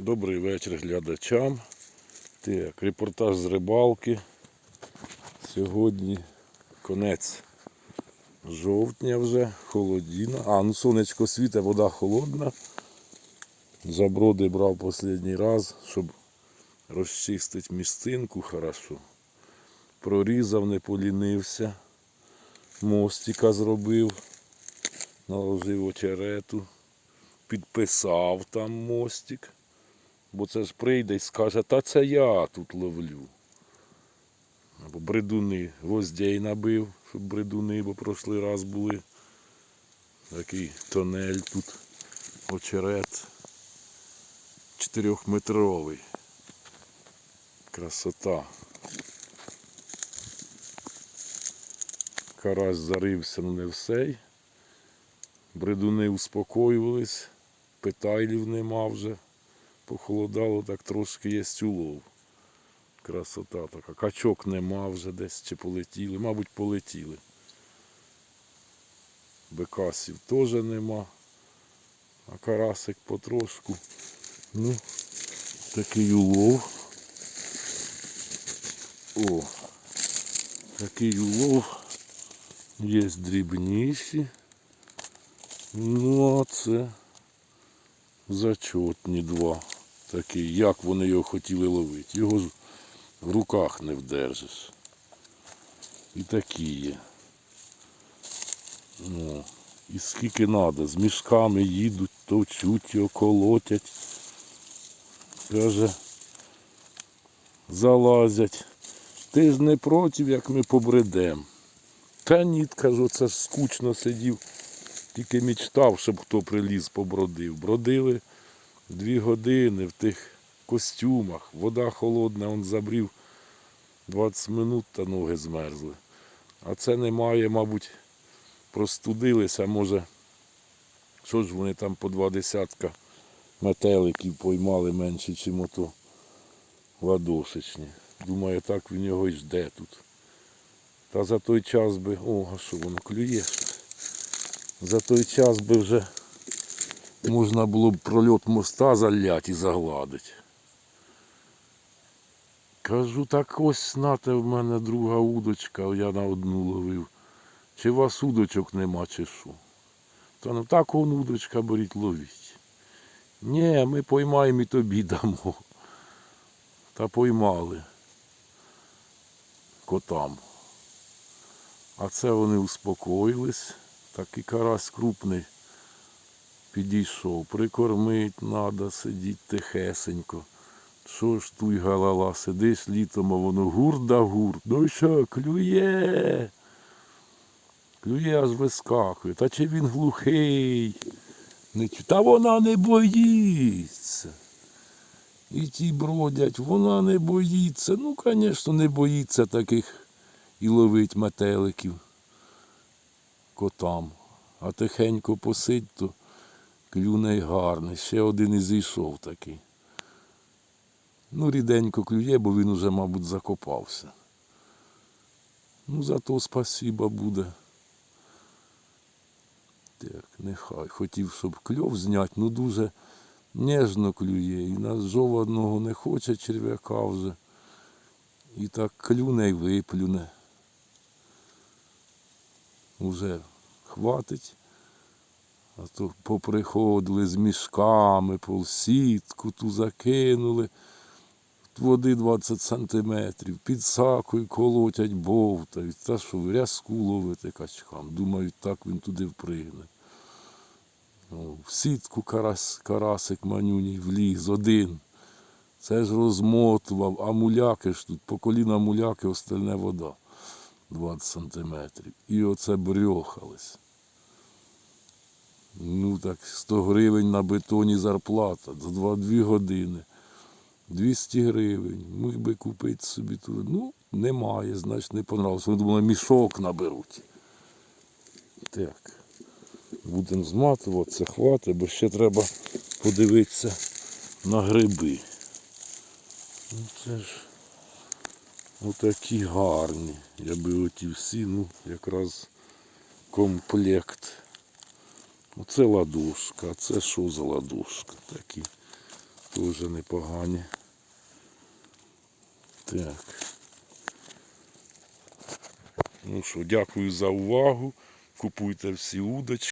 Добрий вечір глядачам. Так, репортаж з рибалки. Сьогодні конець жовтня вже, холодіна. А, ну сонечко світе, вода холодна. Заброди брав останній раз, щоб розчистити містинку хорошо. Прорізав, не полінився. Мостика зробив, наложив очерету, підписав там мостик. Бо це ж прийде і скаже, та це я тут ловлю. Або бредуни, гвоздей набив, щоб бредуни, бо прошлий раз були. Такий тонель тут, очерет. Чотирьохметровий. Красота. Карась зарився, ну не всей. Бредуни успокоювались, питайлів нема вже похолодало, так трошки є улов. Красота така. Качок нема вже десь чи полетіли. Мабуть, полетіли. Бекасів теж нема. А карасик потрошку. Ну, такий улов. О, такий улов. Є дрібніші. Ну, а це зачотні два. Такі, як вони його хотіли ловити. Його ж в руках не вдержиш. І такі є. Ну, і скільки треба, з мішками їдуть, товчуть його, колотять. Каже, залазять. Ти ж не проти, як ми побредем. Та ні, кажу, це ж скучно сидів. Тільки мечтав, щоб хто приліз побродив. Бродили дві години в тих костюмах. Вода холодна, он забрів 20 минут та ноги змерзли. А це немає, мабуть, простудилися, може, що ж вони там по два десятка метеликів поймали менше, чим ото ладошечні. Думаю, так він його й жде тут. Та за той час би... О, а що воно клює? За той час би вже можна було б прольот моста заляти і загладити. Кажу, так ось знате в мене друга удочка, я на одну ловив. Чи у вас удочок нема, чи що? Та ну так он удочка беріть ловіть. Ні, ми поймаємо і тобі дамо. Та поймали котам. А це вони успокоїлись. Такий карась крупний підійшов. Прикормить треба, сидіть тихесенько. Що ж туй галала, сидиш літом, а воно гурт да гурт. Ну що, клює. Клює аж вискакує. Та чи він глухий? Не чу- Та вона не боїться. І ті бродять, вона не боїться. Ну, звісно, не боїться таких і ловить метеликів котам. А тихенько посидь, то клюне гарний. Ще один і зійшов такий. Ну, ріденько клює, бо він уже, мабуть, закопався. Ну, зато спасіба буде. Так, нехай. Хотів, щоб кльов зняти, ну дуже ніжно клює. І на жоводного не хоче черв'яка вже. І так клюне й виплюне. Уже хватить. А то поприходили з мішками, полсітку ту закинули. Води 20 сантиметрів, під сакою колотять, бовтають. Та що, в рязку ловити качкам. Думають, так він туди впригне. Ну, в сітку карась, карасик манюній вліз один. Це ж розмотував, а муляки ж тут, по коліна муляки, остальне вода. 20 сантиметрів. І оце брьохались. Ну так, 100 гривень на бетоні зарплата за 2 години. 200 гривень. Міг би купити собі тут. Ну, немає, значить не понравилося. Вони думали, мішок наберуть. Так. Будемо зматувати, хватить, бо ще треба подивитися на гриби. Ну це ж отакі гарні. Я би оті всі, ну, якраз комплект. Оце ладошка, а це що за ладошка? Такі Теж непогані. Так. Ну що, дякую за увагу. Купуйте всі удочки.